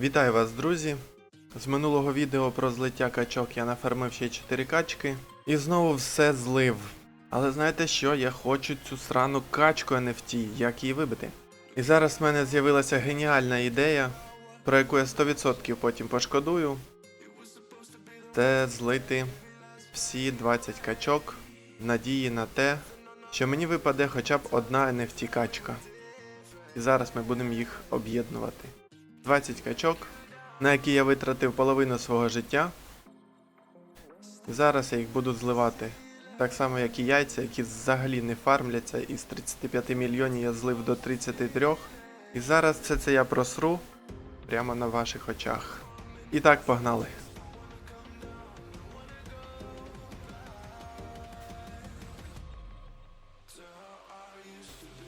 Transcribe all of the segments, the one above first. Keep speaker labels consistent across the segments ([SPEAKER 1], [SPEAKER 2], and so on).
[SPEAKER 1] Вітаю вас, друзі! З минулого відео про злиття качок я нафармив ще 4 качки і знову все злив. Але знаєте що? Я хочу цю срану качку NFT, як її вибити. І зараз в мене з'явилася геніальна ідея, про яку я 100% потім пошкодую. Це злити всі 20 качок в надії на те, що мені випаде хоча б одна NFT качка. І зараз ми будемо їх об'єднувати. 20 качок, на які я витратив половину свого життя. Зараз я їх буду зливати. Так само, як і яйця, які взагалі не фармляться. Із 35 мільйонів я злив до 33. І зараз все це я просру прямо на ваших очах. І так, погнали.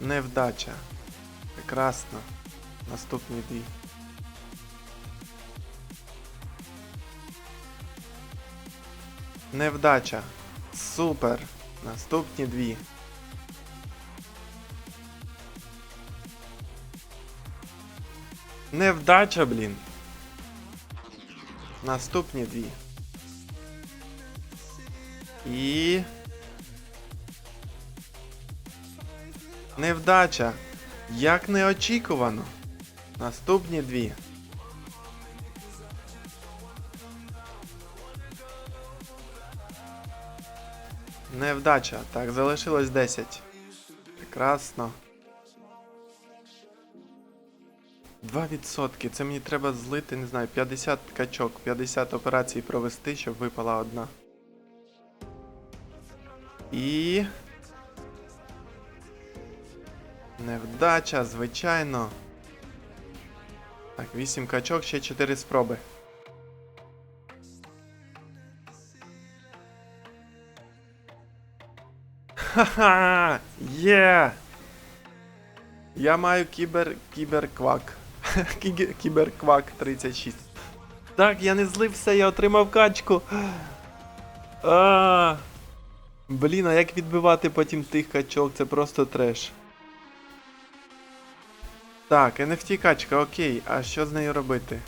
[SPEAKER 1] Невдача. Прекрасно. Наступні дві. Невдача. Супер. Наступні дві. Невдача, блін. Наступні дві. І. Невдача. Як неочікувано. Наступні дві. Невдача. Так, залишилось 10. Прекрасно. 2%. Це мені треба злити, не знаю, 50 качок, 50 операцій провести, щоб випала одна. І. Невдача, звичайно. Так, 8 качок, ще 4 спроби. Ха-ха! Є! Я маю кібер. кіберквак. Кіберквак 36. Так, я не злився, я отримав качку. А! Блін, а як відбивати потім тих качок? Це просто треш. Так, NFT качка, окей, а що з нею робити?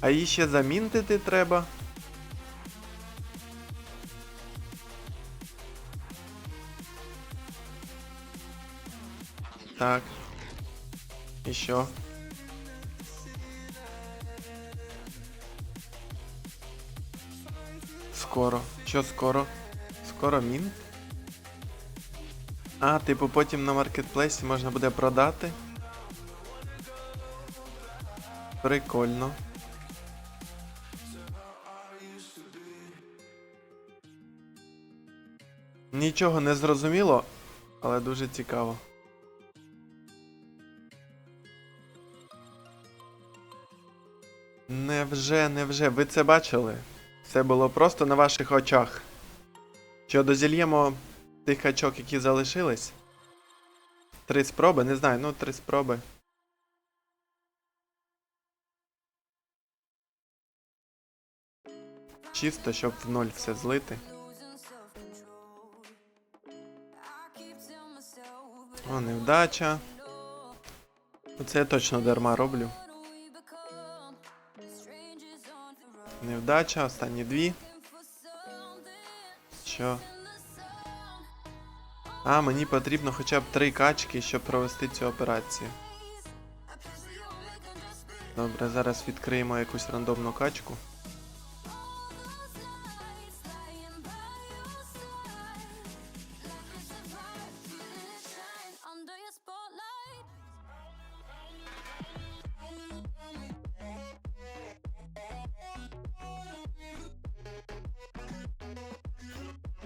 [SPEAKER 1] А її ще замінтити треба. Так. Що? Скоро. Що скоро? Скоро мінт? А, типу потім на маркетплейсі можна буде продати. Прикольно. Нічого не зрозуміло, але дуже цікаво. Невже, невже, ви це бачили? Це було просто на ваших очах. Що дозільємо тих качок, які залишились? Три спроби, не знаю, ну три спроби. Чисто, щоб в ноль все злити. О, невдача. Оце я точно дарма роблю. Невдача, останні дві. Що? А, мені потрібно хоча б три качки, щоб провести цю операцію. Добре, зараз відкриємо якусь рандомну качку.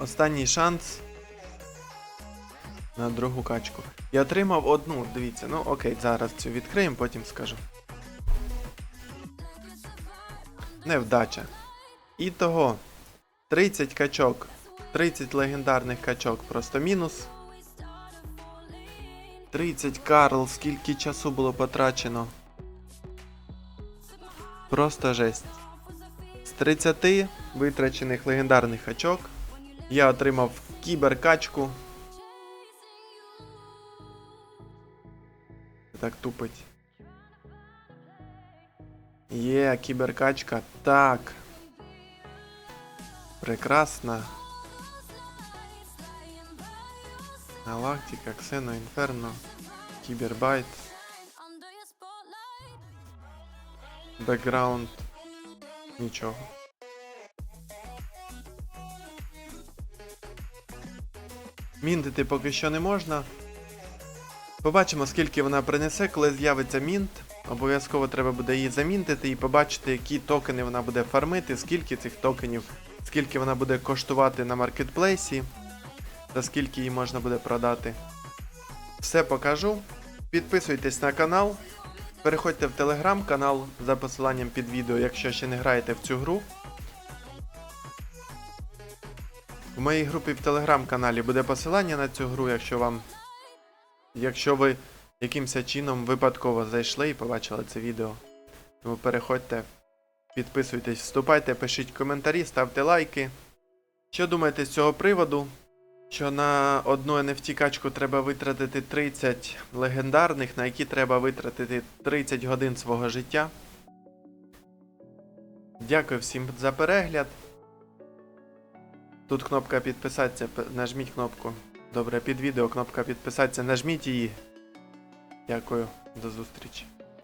[SPEAKER 1] Останній шанс на другу качку. Я отримав одну, дивіться, ну окей, зараз цю відкриємо, потім скажу. Невдача. І того 30 качок, 30 легендарних качок, просто мінус. 30 Карл, скільки часу було потрачено. Просто жесть. З 30 витрачених легендарних качок я отримав кіберкачку. так тупить. Є, кіберкачка. Так. Прекрасна. Галактика, Ксено, Інферно, Кібербайт, бекграунд. Нічого. Мінтити поки що не можна. Побачимо, скільки вона принесе, коли з'явиться мінт. Обов'язково треба буде її замінтити і побачити, які токени вона буде фармити, скільки цих токенів, скільки вона буде коштувати на маркетплейсі, та скільки її можна буде продати. Все покажу. Підписуйтесь на канал. Переходьте в телеграм-канал за посиланням під відео, якщо ще не граєте в цю гру. В моїй групі в телеграм-каналі буде посилання на цю гру, якщо вам. Якщо ви якимось чином випадково зайшли і побачили це відео. Тому переходьте, підписуйтесь, вступайте, пишіть коментарі, ставте лайки. Що думаєте з цього приводу? Що на одну NFT качку треба витратити 30 легендарних, на які треба витратити 30 годин свого життя. Дякую всім за перегляд. Тут кнопка підписатися, нажміть кнопку. Добре, під відео кнопка підписатися, нажміть її. Дякую, до зустрічі.